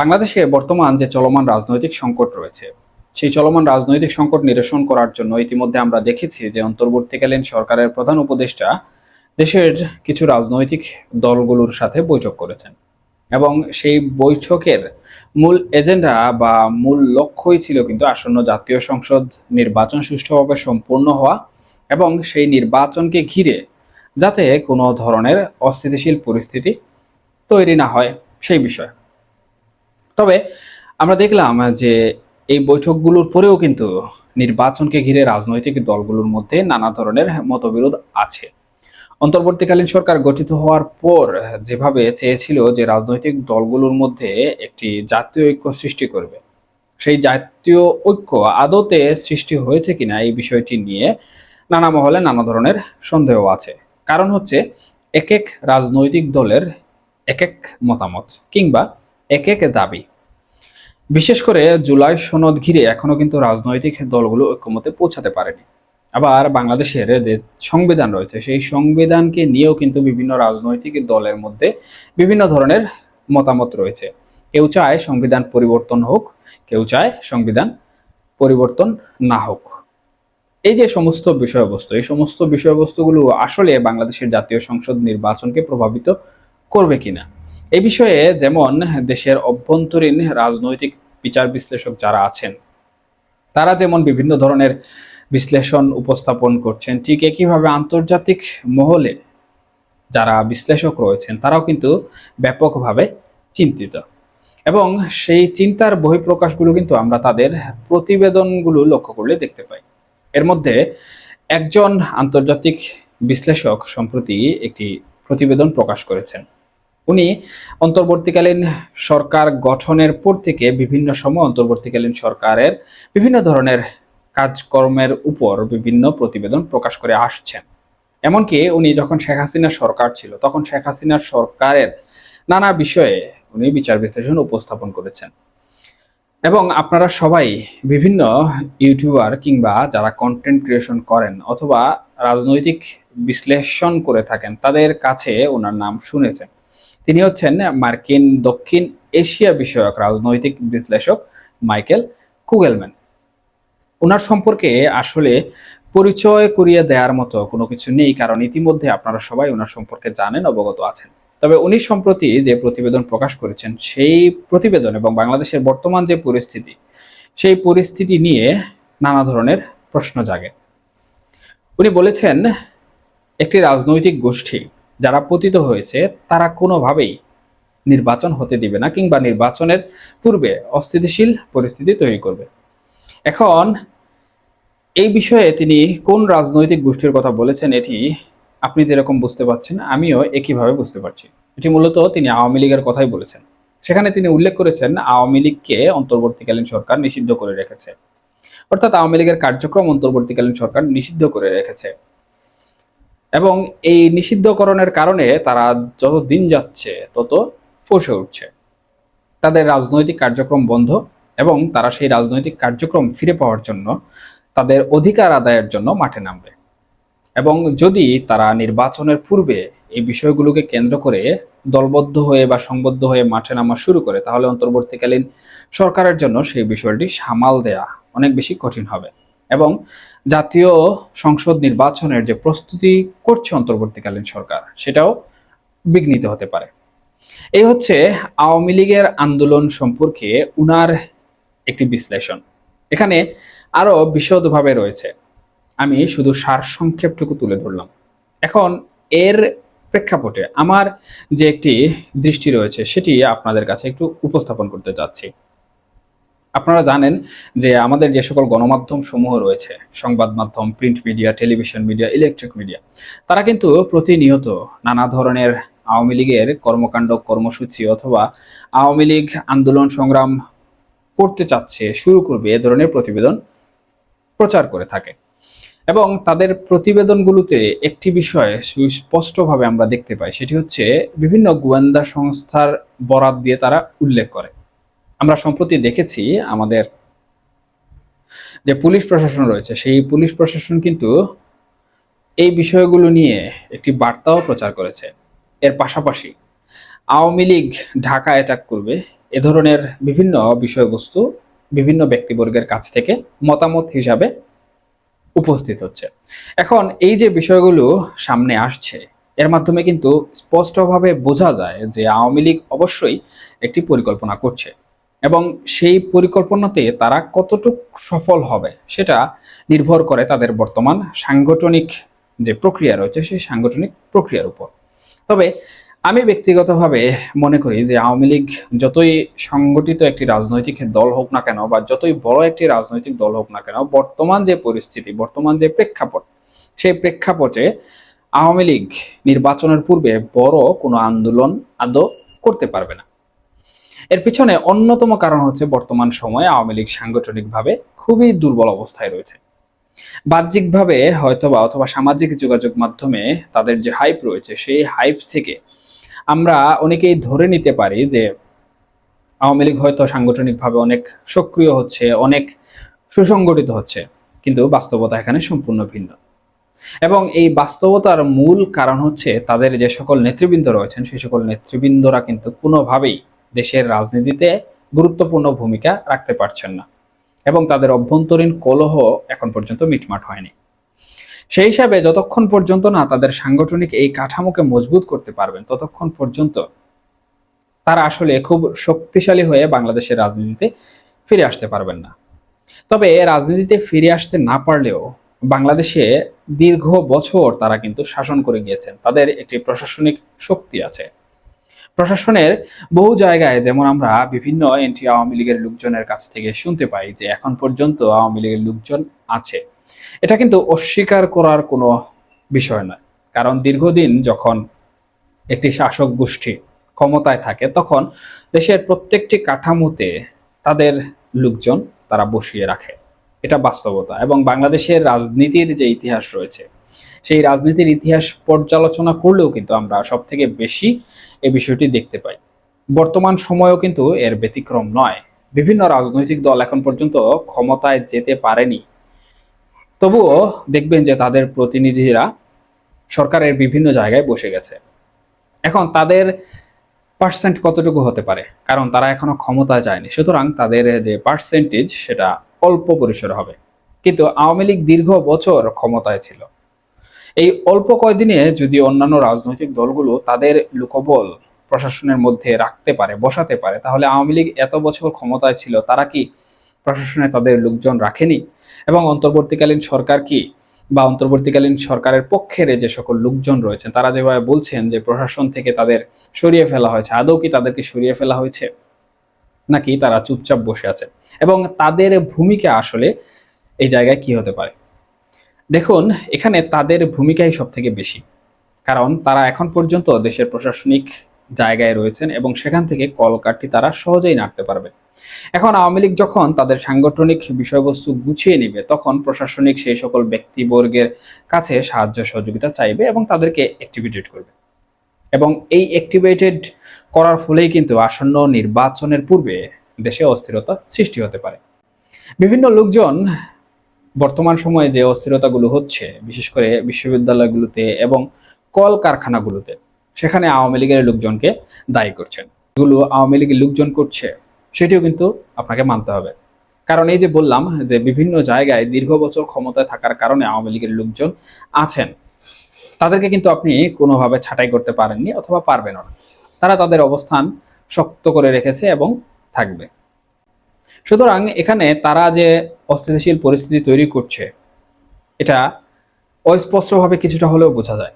বাংলাদেশে বর্তমান যে চলমান রাজনৈতিক সংকট রয়েছে, সেই চলমান রাজনৈতিক সংকট নিরসন করার জন্য ইতিমধ্যে আমরা দেখেছি যে অন্তর্বর্তীকালীন সরকারের প্রধান উপদেষ্টা দেশের কিছু রাজনৈতিক দলগুলোর সাথে বৈঠক করেছেন। এবং সেই বৈঠকের মূল এজেন্ডা বা মূল লক্ষ্যই ছিল কিন্তু আসন্ন জাতীয় সংসদ নির্বাচন সুষ্ঠুভাবে সম্পূর্ণ হওয়া এবং সেই নির্বাচনকে ঘিরে যাতে কোনো ধরনের অস্থিতিশীল পরিস্থিতি তৈরি না হয়, সেই বিষয়। তবে আমরা দেখলাম যে এই বৈঠকগুলোর পরেও কিন্তু নির্বাচনকে ঘিরে রাজনৈতিক দলগুলোর মধ্যে নানা ধরনের মতবিরোধ আছে। অন্তর্বর্তীকালীন সরকার গঠিত হওয়ার পর যেভাবে চেয়েছিল যে রাজনৈতিক দলগুলোর মধ্যে একটি জাতীয় ঐক্য সৃষ্টি করবে, সেই জাতীয় ঐক্য আদতে সৃষ্টি হয়েছে কিনা এই বিষয়টি নিয়ে নানা মহলে নানা ধরনের সন্দেহ আছে। কারণ হচ্ছে এক এক রাজনৈতিক দলের এক এক মতামত কিংবা এক এক দাবি। বিশেষ করে জুলাই সনদ ঘিরে এখনও কিন্তু রাজনৈতিক দলগুলো ঐক্যমতে পৌঁছাতে পারেনি। আবার বাংলাদেশের যে সংবিধান রয়েছে, সেই সংবিধানকে নিয়েও কিন্তু বিভিন্ন রাজনৈতিক দলের মধ্যে বিভিন্ন ধরনের মতামত রয়েছে। কেউ চায় সংবিধান পরিবর্তন হোক, কেউ চায় সংবিধান পরিবর্তন না হোক। এই যে সমস্ত বিষয়বস্তু, এই সমস্ত বিষয়বস্তুগুলো আসলে বাংলাদেশের জাতীয় সংসদ নির্বাচনকে প্রভাবিত করবে কিনা? এই বিষয়ে যেমন দেশের অভ্যন্তরীণ রাজনৈতিক বিচার বিশ্লেষক যারা আছেন, তারা যেমন বিভিন্ন ধরনের বিশ্লেষণ উপস্থাপন করছেন, ঠিক একইভাবে আন্তর্জাতিক মহলে যারা বিশ্লেষক রয়েছেন, তারাও কিন্তু ব্যাপকভাবে চিন্তিত। এবং সেই চিন্তার বহিঃপ্রকাশগুলো কিন্তু আমরা তাদের প্রতিবেদনগুলো লক্ষ্য করলে দেখতে পাই। এর মধ্যে একজন আন্তর্জাতিক বিশ্লেষক সম্প্রতি একটি প্রতিবেদন প্রকাশ করেছেন। উনি অন্তর্বর্তীকালীন সরকার গঠনের পর থেকে বিভিন্ন সময় অন্তর্বর্তীকালীন সরকারের বিভিন্ন ধরনের কাজকর্মের উপর বিভিন্ন প্রতিবেদন প্রকাশ করে আসছেন। এমনকি উনি যখন শেখ হাসিনার সরকার ছিল, তখন শেখ হাসিনার সরকারের নানা বিষয়ে উনি বিচার বিশ্লেষণ উপস্থাপন করেছেন। এবং আপনারা সবাই বিভিন্ন ইউটিউবার কিংবা যারা কন্টেন্ট ক্রিয়েশন করেন অথবা রাজনৈতিক বিশ্লেষণ করে থাকেন, তাদের কাছে ওনার নাম শুনেছেন। তিনি হচ্ছেন মার্কিন দক্ষিণ এশিয়া বিষয়ক রাজনৈতিক বিশ্লেষক মাইকেল কুগেলম্যান। ওনার সম্পর্কে আসলে পরিচয় করিয়ে দেওয়ার মতো কোনো কিছু নেই, কারণ ইতিমধ্যে আপনারা সবাই ওনার সম্পর্কে জানেন, অবগত আছেন। তবে উনি সম্প্রতি যে প্রতিবেদন প্রকাশ করেছেন, সেই প্রতিবেদন এবং বাংলাদেশের বর্তমান যে পরিস্থিতি, সেই পরিস্থিতি নিয়ে নানা ধরনের প্রশ্ন জাগে। উনি বলেছেন, একটি রাজনৈতিক গোষ্ঠী যারা পতিত হয়েছে, তারা কোনোভাবেই নির্বাচন হতে দিবে না কিংবা নির্বাচনের পূর্বে অস্থিতিশীল পরিস্থিতি তৈরি করবে। এখন এই বিষয়ে তিনি কোন রাজনৈতিক গোষ্ঠীর কথা বলেছেন এটি আপনি যেরকম বুঝতে পারছেন, আমিও একইভাবে বুঝতে পারছি। এটি মূলত তিনি আওয়ামী লীগের কথাই বলেছেন। সেখানে তিনি উল্লেখ করেছেন, আওয়ামী লীগকে অন্তর্বর্তীকালীন সরকার নিষিদ্ধ করে রেখেছে। অর্থাৎ আওয়ামী লীগের কার্যক্রম অন্তর্বর্তীকালীন সরকার নিষিদ্ধ করে রেখেছে। এবং এই নিষিদ্ধকরণের কারণে তারা যত দিন যাচ্ছে তত ফসে উঠছে। তাদের রাজনৈতিক কার্যক্রম বন্ধ এবং তারা সেই রাজনৈতিক কার্যক্রম ফিরে পাওয়ার জন্য তাদের অধিকার আদায়ের জন্য মাঠে নামবে। এবং যদি তারা নির্বাচনের পূর্বে এই বিষয়গুলোকে কেন্দ্র করে দলবদ্ধ হয়ে বা সংবদ্ধ হয়ে মাঠে নামা শুরু করে, তাহলে অন্তর্বর্তীকালীন সরকারের জন্য সেই বিষয়টি সামাল দেয়া অনেক বেশি কঠিন হবে। এবং জাতীয় সংসদ নির্বাচনের যে প্রস্তুতি করছে অন্তর্বর্তীকালীন সরকার, সেটাও বিঘ্নিত হতে পারে। এই হচ্ছে আওয়ামী লীগের আন্দোলন সম্পর্কে উনার একটি বিশ্লেষণ। এখানে আরও বিশদভাবে রয়েছে। আমি শুধু সার সংক্ষেপটুকু তুলে ধরলাম। এখন এর প্রেক্ষাপটে আমার যে একটি দৃষ্টি রয়েছে, সেটি আপনাদের কাছে একটু উপস্থাপন করতে চাচ্ছি। আপনারা জানেন যে আমাদের যে সকল গণমাধ্যম সমূহ রয়েছে, সংবাদ মাধ্যম print media television media electric media তারা কিন্তু প্রতিনিয়ত নানা ধরনের আওয়ামী লীগের কর্মকাণ্ড, কর্মসূচি অথবা আওয়ামী লীগ আন্দোলন সংগ্রাম করতে চাচ্ছে, শুরু করবে এ ধরনের প্রতিবেদন প্রচার করে থাকে। এবং তাদের প্রতিবেদনগুলোতে একটি বিষয় সুস্পষ্টভাবে আমরা দেখতে পাই, সেটি হচ্ছে বিভিন্ন গোয়েন্দা সংস্থার বরাত দিয়ে তারা উল্লেখ করে। আমরা সম্প্রতি দেখেছি আমাদের যে পুলিশ প্রশাসন রয়েছে, সেই পুলিশ প্রশাসন কিন্তু এই বিষয়গুলো নিয়ে একটি বার্তাও প্রচার করেছে। এর পাশাপাশি আওয়ামী লীগ ঢাকা অ্যাটাক করবে এ ধরনের বিভিন্ন বিষয়বস্তু বিভিন্ন ব্যক্তিবর্গের কাছ থেকে মতামত হিসাবে উপস্থিত হচ্ছে। এখন এই যে বিষয়গুলো সামনে আসছে, এর মাধ্যমে কিন্তু স্পষ্টভাবে বোঝা যায় যে আওয়ামী লীগ অবশ্যই একটি পরিকল্পনা করছে। এবং সেই পরিকল্পনাতে তারা কতটুক সফল হবে সেটা নির্ভর করে তাদের বর্তমান সাংগঠনিক যে প্রক্রিয়া রয়েছে, সেই সাংগঠনিক প্রক্রিয়ার উপর। তবে আমি ব্যক্তিগতভাবে মনে করি যে আওয়ামী লীগ যতই সংগঠিত একটি রাজনৈতিক দল হোক না কেন বা যতই বড় একটি রাজনৈতিক দল হোক না কেন, বর্তমান যে পরিস্থিতি, বর্তমান যে প্রেক্ষাপট, সেই প্রেক্ষাপটে আওয়ামী লীগ নির্বাচনের পূর্বে বড় কোনো আন্দোলন আদৌ করতে পারবে না। এর পিছনে অন্যতম কারণ হচ্ছে বর্তমান সময়ে আওয়ামী লীগ সাংগঠনিকভাবে খুবই দুর্বল অবস্থায় রয়েছে। বাহ্যিকভাবে হয়তোবা অথবা সামাজিক যোগাযোগ মাধ্যমে তাদের যে হাইপ রয়েছে, সেই হাইপ থেকে আমরা অনেকেই ধরে নিতে পারি যে আওয়ামী লীগ হয়তো সাংগঠনিকভাবে অনেক সক্রিয় হচ্ছে, অনেক সুসংগঠিত হচ্ছে, কিন্তু বাস্তবতা এখানে সম্পূর্ণ ভিন্ন। এবং এই বাস্তবতার মূল কারণ হচ্ছে তাদের যে সকল নেতৃবৃন্দ রয়েছেন, সেই সকল নেতৃবৃন্দরা কিন্তু কোনোভাবেই দেশের রাজনীতিতে গুরুত্বপূর্ণ ভূমিকা রাখতে পারছেন না এবং তাদের অভ্যন্তরীণ কলহ এখন পর্যন্ত মিটমাট হয়নি। সেই হিসাবে যতক্ষণ পর্যন্ত না তাদের সাংগঠনিক এই কাঠামোকে মজবুত করতে পারবেন, ততক্ষণ পর্যন্ত তারা আসলে খুব শক্তিশালী হয়ে বাংলাদেশের রাজনীতিতে ফিরে আসতে পারবেন না। তবে রাজনীতিতে ফিরে আসতে না পারলেও বাংলাদেশে দীর্ঘ বছর তারা কিন্তু শাসন করে গিয়েছেন। তাদের একটি প্রশাসনিক শক্তি আছে। প্রশাসনের বহু জায়গায় যেমন আমরা বিভিন্ন এনটি আওয়ামী লীগের লোকজনের কাছ থেকে শুনতে পাই যে এখন পর্যন্ত আওয়ামী লীগের লোকজন আছে। এটা কিন্তু অস্বীকার করার কোনো বিষয় নয়। কারণ দীর্ঘদিন যখন একটি শাসক গোষ্ঠী ক্ষমতায় থাকে, তখন দেশের প্রত্যেকটি কাঠামোতে তাদের লোকজন তারা বসিয়ে রাখে। এটা বাস্তবতা। এবং বাংলাদেশের রাজনীতির যে ইতিহাস রয়েছে সেই রাজনীতির ইতিহাস পর্যালোচনা করলেও কিন্তু আমরা সব থেকে বেশি এই বিষয়টি দেখতে পাই। বর্তমান সময়েও কিন্তু এর ব্যতিক্রম নয়। বিভিন্ন রাজনৈতিক দল এখন পর্যন্ত ক্ষমতায় যেতে পারেনি। তবুও দেখবেন যে তাদের প্রতিনিধিরা সরকারের বিভিন্ন জায়গায় বসে গেছে। এখন তাদের পার্সেন্ট কতটুকু হতে পারে? কারণ তারা এখনও ক্ষমতায় যায়নি। সুতরাং তাদের যে পার্সেন্টেজ সেটা অল্প পরিসর হবে। কিন্তু আওয়ামী লীগ দীর্ঘ বছর ক্ষমতায় ছিল। এই অল্প কয়দিনে যদি অন্যান্য রাজনৈতিক দলগুলো তাদের লোকবল প্রশাসনের মধ্যে রাখতে পারে, বসাতে পারে, তাহলে আওয়ামী লীগ এত বছর ক্ষমতায় ছিল, তারা কি প্রশাসনে তাদের লোকজন রাখেনি? এবং অন্তর্বর্তীকালীন সরকার কি বা অন্তর্বর্তীকালীন সরকারের পক্ষের যে সকল লোকজন রয়েছেন তারা যেভাবে বলছেন যে প্রশাসন থেকে তাদের সরিয়ে ফেলা হয়েছে, আদৌ কি তাদেরকে সরিয়ে ফেলা হয়েছে? নাকি তারা চুপচাপ বসে আছে? এবং তাদের ভূমিকা আসলে এই জায়গায় কি হতে পারে? দেখুন, এখানে তাদের ভূমিকাই সব থেকে বেশি। কারণ তারা এখন পর্যন্ত দেশের প্রশাসনিক জায়গায় রয়েছেন এবং সেখান থেকে কলকাঠি তারা সহজেই নাড়তে পারবে। এখন আওয়ামী লীগ যখন তাদের সাংগঠনিক বিষয়বস্তু গুছিয়ে নেবে, তখন প্রশাসনিক সেই সকল ব্যক্তিবর্গের কাছে সাহায্য সহযোগিতা চাইবে এবং তাদেরকে অ্যাক্টিভেটেড করবে। এবং এই অ্যাক্টিভেটেড করার ফলেই কিন্তু আসন্ন নির্বাচনের পূর্বে দেশে অস্থিরতা সৃষ্টি হতে পারে। বিভিন্ন লোকজন বর্তমান সময়ে যে অস্থিরতাগুলো হচ্ছে, বিশেষ করে বিশ্ববিদ্যালয়গুলোতে এবং কলকারখানাগুলোতে, সেখানে আওয়ামী লীগের লোকজনকে দায়ী করছেন। এগুলো আওয়ামী লীগের লোকজন করছে, সেটিও কিন্তু আপনাকে মানতে হবে। কারণ এই যে বললাম যে বিভিন্ন জায়গায় দীর্ঘ বছর ক্ষমতায় থাকার কারণে আওয়ামী লীগের লোকজন আছেন, তাদেরকে কিন্তু আপনি কোনোভাবে ছাঁটাই করতে পারেননি অথবা পারবেন না। তারা তাদের অবস্থান শক্ত করে রেখেছে এবং থাকবে। সুতরাং এখানে তারা যে অস্থিতিশীল পরিস্থিতি তৈরি করছে এটা অস্পষ্টভাবে কিছুটা হলেও বোঝা যায়।